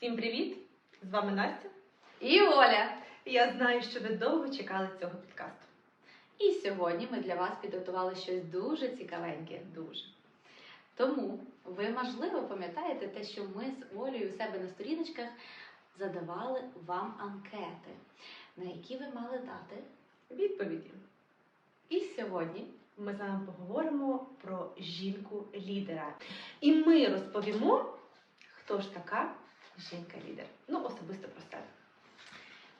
Всім привіт! З вами Настя. І Оля. І Я знаю, що ви довго чекали цього підкасту. І сьогодні ми для вас підготували щось дуже цікавеньке. Дуже. Тому ви, можливо, пам'ятаєте те, що ми з Олею у себе на сторіночках задавали вам анкети, на які ви мали дати. Відповіді. І сьогодні Ми з вами поговоримо про жінку-лідера. І ми розповімо, хто ж така жінка-лідер. Ну, особисто про себе.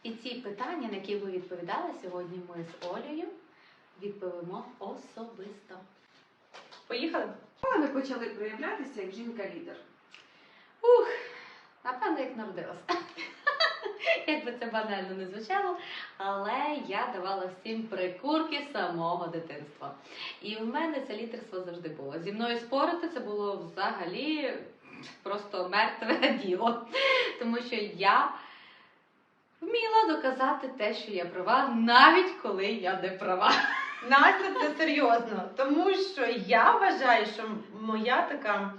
і ці питання, на які ви відповідали сьогодні, ми з Олею відповімо особисто. Поїхали? Коли ви почали проявлятися як жінка-лідер? Ух, напевно, як народилася. Як би це банально не звучало, але я давала всім прикурки самого дитинства. І в мене це лідерство завжди було. Зі мною спорити це було взагалі просто мертве діло. Тому що я вміла доказати те, що я права, навіть коли я не права. Настя, це серйозно, тому що я вважаю, що моя така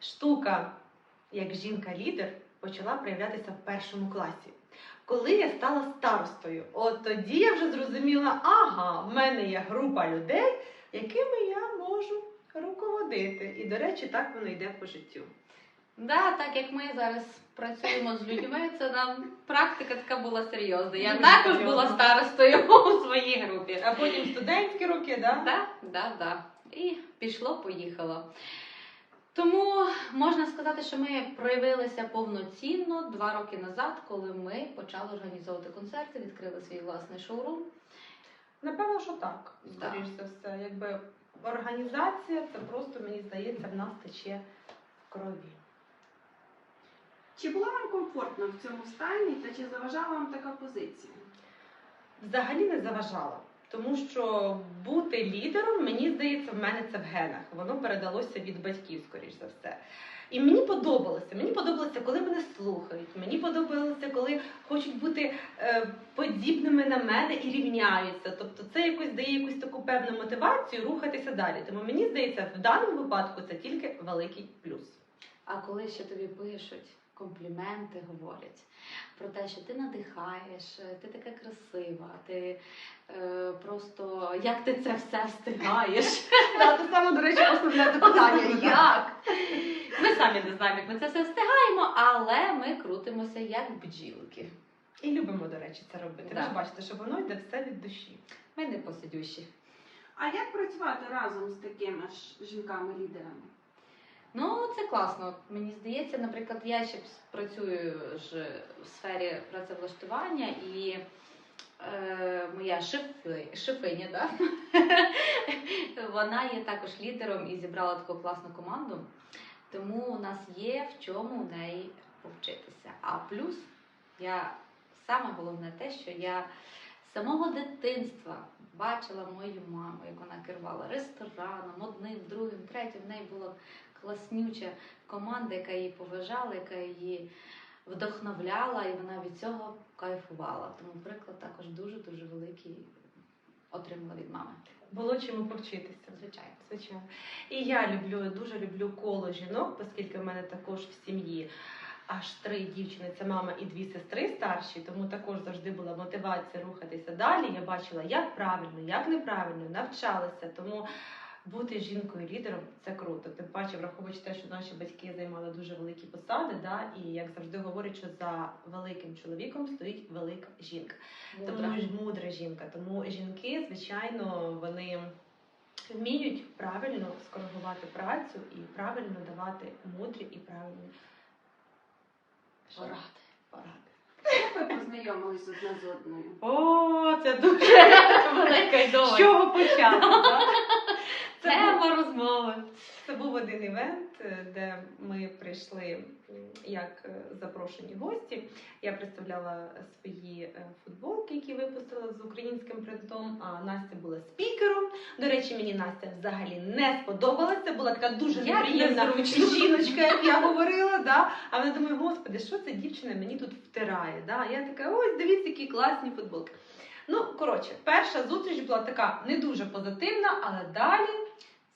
штука, як жінка-лідер, почала проявлятися в першому класі. Коли я стала старостою, от тоді я вже зрозуміла, ага, в мене є група людей, якими я можу руководити. І, до речі, так воно йде по життю. Да, так як ми зараз працюємо з людьми, це нам практика така була серйозна. Я Дуже також була старостою у своїй групі. А потім студентські роки, да? Да, да, да. І пішло, поїхало. Тому можна сказати, що ми проявилися повноцінно два роки назад, коли ми почали організовувати концерти, відкрили свій власний шоурум. Напевно, що так. Так. Скоріш за все. Якби організація, це просто, мені здається, в нас тече в крові. Чи було вам комфортно в цьому стані та чи заважала вам така позиція? Взагалі не заважала. Тому що бути лідером, мені здається, в мене це в генах. Воно передалося від батьків, скоріш за все. І мені подобалося. Мені подобалося, коли мене слухають. Мені подобалося, коли хочуть бути е, подібними на мене і рівняються. Тобто це якось дає якусь таку певну мотивацію рухатися далі. Тому мені здається, в даному випадку це тільки великий плюс. А коли ще тобі пишуть, компліменти говорять про те, що ти надихаєш, ти така красива, ти е, просто як ти це все встигаєш? Це саме, до речі, основне запитання. Як? Ми самі не знаємо, як ми це все встигаємо, але ми крутимося як бджілки. І любимо, до речі, це робити. Ви ж бачите, що воно йде все від душі. Ми не посидющі. А як працювати разом з такими ж жінками-лідерами? Ну, це класно. Mені здається, наприклад, я ще працюю ж в сфері працевлаштування і е, моя шифи, шифиня, да? вона є також лідером і зібрала таку класну команду. Тому у нас є в чому в неї повчитися. А плюс я саме головне те, що я з самого дитинства бачила мою маму, як вона керувала рестораном, одним, другим, третім. В неї була класнюча команда, яка її поважала, яка її вдохновляла, і вона від цього кайфувала. Тому приклад також дуже-дуже великий отримала від мами. Було чому повчитися. Звичайно. Звичайно. І я люблю, дуже люблю коло жінок, оскільки в мене також в сім'ї аж три дівчини, це мама і дві сестри старші, тому також завжди була мотивація рухатися далі. Я бачила, як правильно, як неправильно, навчалася. Тому бути жінкою-лідером це круто. Тим паче, враховуючи те, що наші батьки займали дуже великі посади, да, і як завжди говорять, що за великим чоловіком стоїть велика жінка. Тому ж мудра жінка. Тому жінки, звичайно, вони вміють правильно скоригувати працю і правильно давати мудрі і правильні Поради. поради. Як ви познайомились одна з одною? О, це дуже Велика й з чого почати? Це Тема розмови. це був один івент, е, де ми прийшли як е, запрошені гості. Я представляла свої е, футболки, які випустила з українським принтом. А Настя була спікером. До речі, мені Настя взагалі не сподобалася. Була така дуже неприємна жіночка, як я говорила. Да? А вона думає, господи, що ця дівчина мені тут втирає? Да? Я така, ось дивіться, які класні футболки. Ну, коротше, перша зустріч була така не дуже позитивна, але далі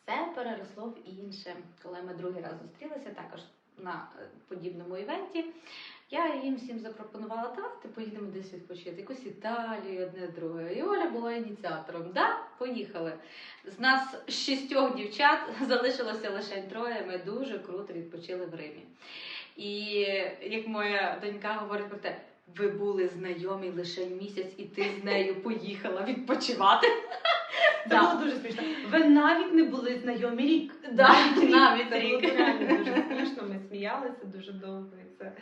Це переросло в інше. Коли ми другий раз зустрілися, також на е, подібному івенті, Я їм всім запропонувала, давайте поїдемо десь відпочити, якусь Італію, одне друге. І Оля була ініціатором. Да, поїхали. З нас шістьох дівчат залишилося лише троє. Ми дуже круто відпочили в Римі. І як моя донька говорить про те, ви були знайомі лише місяць, і ти з нею поїхала відпочивати. Це Да. було дуже смішно. Ви навіть не були знайомі рік. Да, навіть це рік. було реально дуже смішно. Ми сміялися дуже довго. І це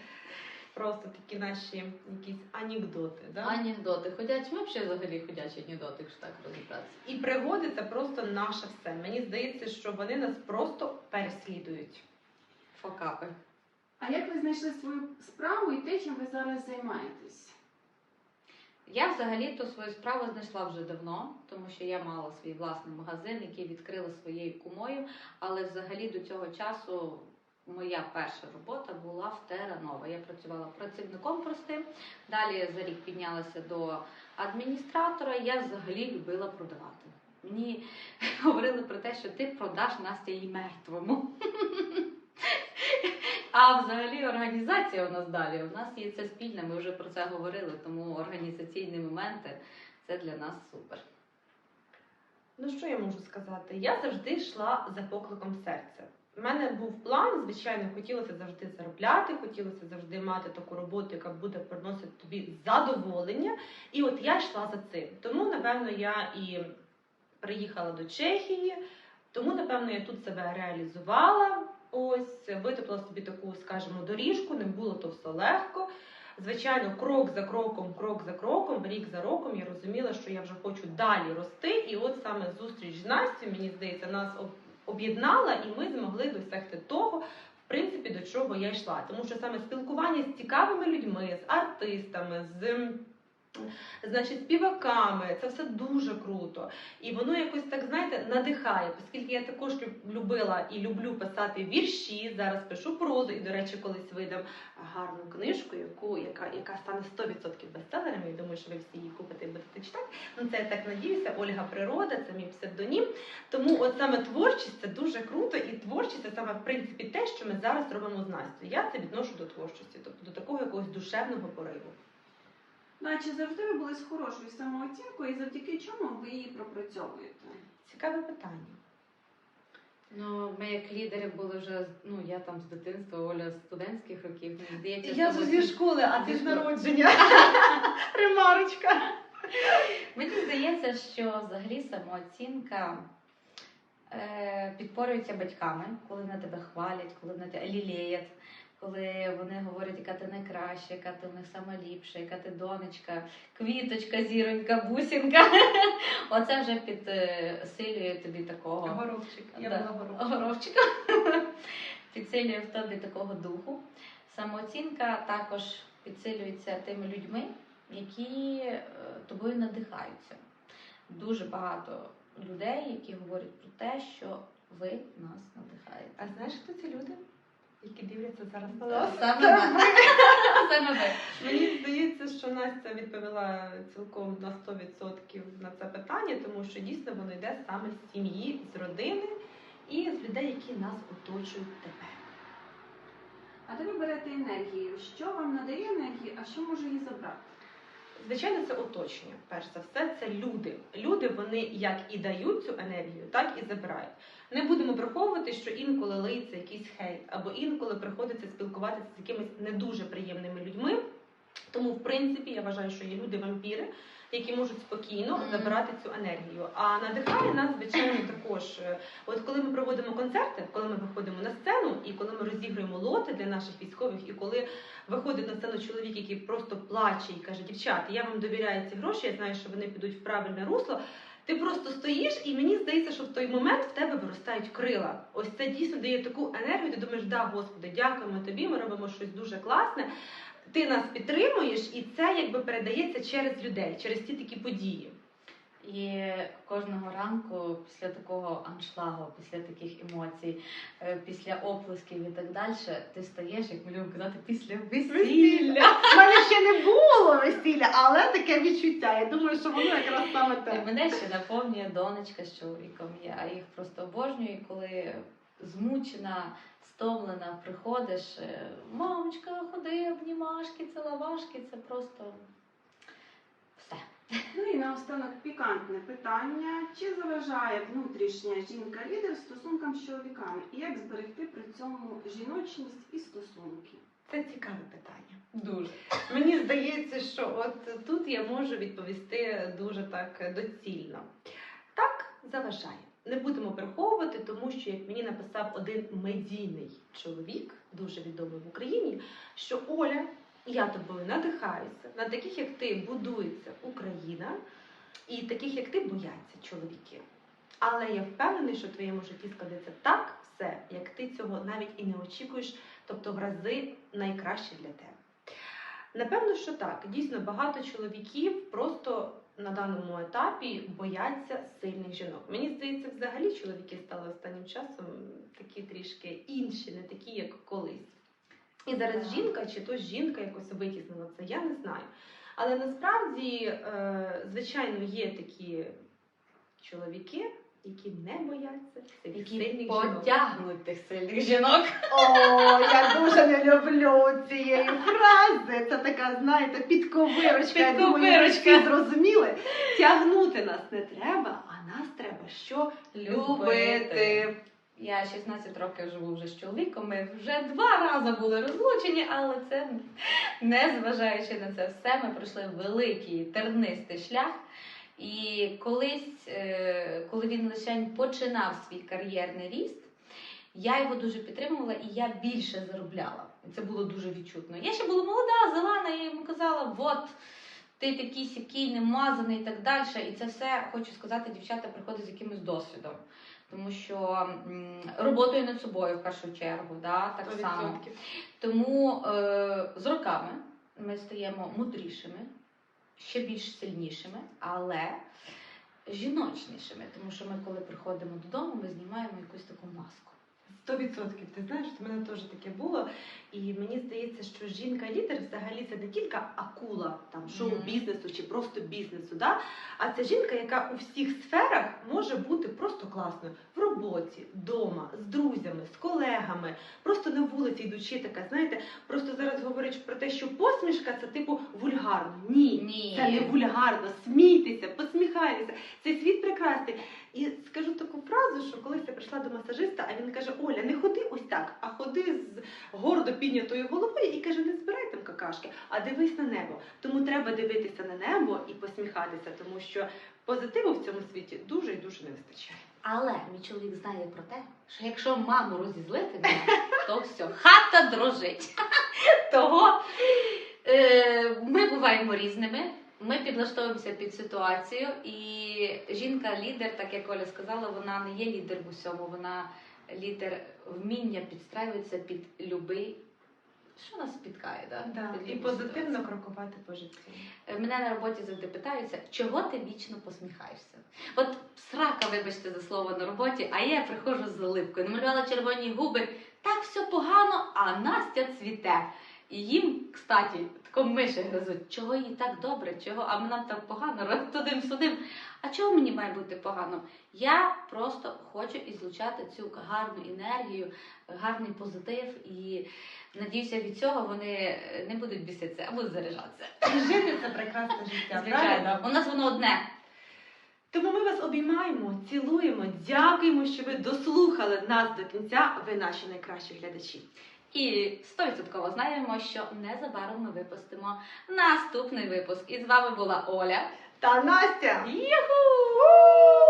просто такі наші якісь анекдоти. Да? Анекдоти ходячі, ми взагалі взагалі ходячі анекдоти, якщо так розібратися. І пригоди це просто наше все. Мені здається, що вони нас просто переслідують. Факапи. А як ви знайшли свою справу і те, чим ви зараз займаєтесь? Я взагалі-то свою справу знайшла вже давно, тому що я мала свій власний магазин, який відкрила своєю кумою. Але взагалі до цього часу моя перша робота була в Теранова. Я працювала працівником простим. Далі за рік піднялася до адміністратора. Я взагалі любила продавати. Мені говорили про те, що ти продаш Настя і мертвому. А взагалі організація у нас далі. У нас є це спільне, ми вже про це говорили, тому організаційні моменти це для нас супер. Ну що я можу сказати? Я завжди йшла за покликом серця. У мене був план, звичайно, хотілося завжди заробляти, хотілося завжди мати таку роботу, яка буде приносити тобі задоволення. І от я йшла за цим. Тому, напевно, я і приїхала до Чехії, тому, напевно, я тут себе реалізувала. Ось витопила собі таку, скажімо, доріжку, не було то все легко. Звичайно, крок за кроком, крок за кроком, рік за роком я розуміла, що я вже хочу далі рости. І от саме зустріч з Настю, мені здається, нас об'єднала, і ми змогли досягти того, в принципі, до чого я йшла. Тому що саме спілкування з цікавими людьми, з артистами, з. Значить, співаками, це все дуже круто. І воно якось так, знаєте, надихає, оскільки я також люб- любила і люблю писати вірші. Зараз пишу прозу, і, до речі, колись видам гарну книжку, яку, яка, яка стане 100% бестселером. Я думаю, що ви всі її купите і будете читати. Ну, це я так надіюся. Ольга Природа, це мій псевдонім. Тому от саме творчість це дуже круто, і творчість це саме в принципі те, що ми зараз робимо з Настю. Я це відношу до творчості, тобто до такого якогось душевного пориву. А чи завжди ви були з хорошою самооцінкою і завдяки чому ви її пропрацьовуєте? Цікаве питання. Ну, ми як лідери були вже ну я там з дитинства, Оля з студентських років. Мені здається, Я що ж ми- зі школи, а ти з народження. Ремарочка. Мені здається, що взагалі самооцінка е, підпорюється батьками, коли на тебе хвалять, коли на тебе лілеять, коли вони говорять, яка ти найкраща, яка ти в них сама ліпша, яка ти донечка, квіточка, зіронька, бусінка. Оце вже підсилює тобі такого. Горобчик. Я була горобчик. Підсилює в тобі такого духу. Самооцінка також підсилюється тими людьми, які е, тобою надихаються. Дуже багато людей, які говорять про те, що ви нас надихаєте. А знаєш, хто ці люди, які дивляться зараз на нас? Саме ви. Саме ви. Мені здається, що Настя відповіла цілком на 100% на це питання, тому що дійсно воно йде саме з сім'ї, з родини і з людей, які нас оточують тепер. А де ви берете енергію? Що вам надає енергію, а що може її забрати? Звичайно, це оточення. Перш за все, це люди. Люди вони як і дають цю енергію, так і забирають. Не будемо приховувати, що інколи лиється якийсь хейт, або інколи приходиться спілкуватися з якимись не дуже приємними людьми. Тому, в принципі, я вважаю, що є люди-вампіри, які можуть спокійно забирати цю енергію. А надихає нас, звичайно, також. е, От коли ми проводимо концерти, коли ми виходимо на сцену, і коли ми розігруємо лоти для наших військових, і коли виходить на сцену чоловік, який просто плаче і каже: дівчата, я вам довіряю ці гроші, я знаю, що вони підуть в правильне русло. Ти просто стоїш, і мені здається, що в той момент в тебе виростають крила. Ось це дійсно дає таку енергію. Ти думаєш, да, Господи, дякуємо тобі. Ми робимо щось дуже класне. Ти нас підтримуєш, і це якби передається через людей, через ті такі події. І кожного ранку після такого аншлагу, після таких емоцій, е, після оплесків і так далі, ти стаєш, як ми любимо казати, після весілля. У мене ще не було весілля, але таке відчуття. Я думаю, що воно якраз саме І мене ще наповнює донечка з чоловіком. Я їх просто обожнюю, і коли змучена, стомлена, приходиш, е, мамочка, ходи, обнімашки, ціловашки, це просто все. Ну і наостанок пікантне питання: чи заважає внутрішня жінка-лідер стосункам з чоловіками? І як зберегти при цьому жіночність і стосунки? Це цікаве питання. Дуже. Мені здається, що от тут я можу відповісти дуже так доцільно. Так, заважає. Не будемо приховувати, тому що, як мені написав один медійний чоловік, дуже відомий в Україні, що Оля, я тобою надихаюся, на таких, як ти, будується Україна, і таких, як ти, бояться чоловіки. Але я впевнений, що в твоєму житті складеться так все, як ти цього навіть і не очікуєш, тобто в рази найкраще для тебе. Напевно, що так. Дійсно, багато чоловіків просто на даному етапі бояться сильних жінок. Мені здається, взагалі чоловіки стали останнім часом такі трішки інші, не такі, як колись. І зараз жінка чи то жінка якось витіснила це, я не знаю. Але насправді, е, звичайно, є такі чоловіки, які не бояться Які сильних жінок. сильних жінок. О, я дуже не люблю цієї фрази. Це така, знаєте, підковирочка. Я думаю, ви Підковирочка. всі зрозуміли. Тягнути нас не треба, а нас треба що любити. Я 16 років живу вже з чоловіком. Ми вже два рази були розлучені, але це не зважаючи на це все, ми пройшли великий тернистий шлях. І колись, е, коли він лише починав свій кар'єрний ріст, я його дуже підтримувала і я більше заробляла. Це було дуже відчутно. Я ще була молода, зелена, я йому казала, от. Ти такий сякий, немазаний і так далі. І це все хочу сказати, дівчата приходять з якимось досвідом. Тому що роботою над собою в першу чергу, да, так само. 100%. Тому е, з роками ми стаємо мудрішими, ще більш сильнішими, але жіночнішими. Тому що ми, коли приходимо додому, ми знімаємо якусь таку маску. Сто відсотків. Ти знаєш, в мене теж таке було. І мені здається, що жінка-лідер взагалі це не тільки акула там шоу-бізнесу чи просто бізнесу, да? а це жінка, яка у всіх сферах може бути просто класною в роботі, вдома, з друзями, з колегами, просто на вулиці йдучи, така, знаєте, просто зараз говорять про те, що посмішка це типу вульгарно. Ні, Ні. це не вульгарно. Смійтеся, посміхайтеся. Цей світ прекрасний. І скажу таку фразу, що колись я прийшла до масажиста, а він каже: Оля, не ходи ось так, а ходи з гордо піднятою головою і каже, не збирай там какашки, а дивись на небо. Тому треба дивитися на небо і посміхатися, тому що позитиву в цьому світі дуже і дуже не вистачає. Але мій чоловік знає про те, що якщо маму розізлити то все, хата дрожить. Того е, ми буваємо різними. Ми підлаштовуємося під ситуацію, і жінка-лідер, так як Оля сказала, вона не є лідер в усьому, вона лідер вміння підстраюється під любий, що нас спіткає, да? Під І позитивно ситуацію. крокувати по життю. Е, Мене на роботі завжди питаються, чого ти вічно посміхаєшся? От срака, вибачте за слово на роботі, а я приходжу з улипкою, намалювала червоні губи, так все погано, а Настя цвіте. І їм, кстати, тако миші гризуть, чого їй так добре, чого, а нам так погано, тудим судим. А чого мені має бути погано? Я просто хочу ізлучати цю гарну енергію, гарний позитив і надіюся, від цього вони е, не будуть біситися, а будуть заряджатися. Жити це прекрасне життя. Звичайно, правильно? у нас воно одне. Тому ми вас обіймаємо, цілуємо, дякуємо, що ви дослухали нас до кінця. Ви наші найкращі глядачі. І 100% знаємо, що незабаром ми випустимо наступний випуск. І з вами була Оля. Та Настя! Юху!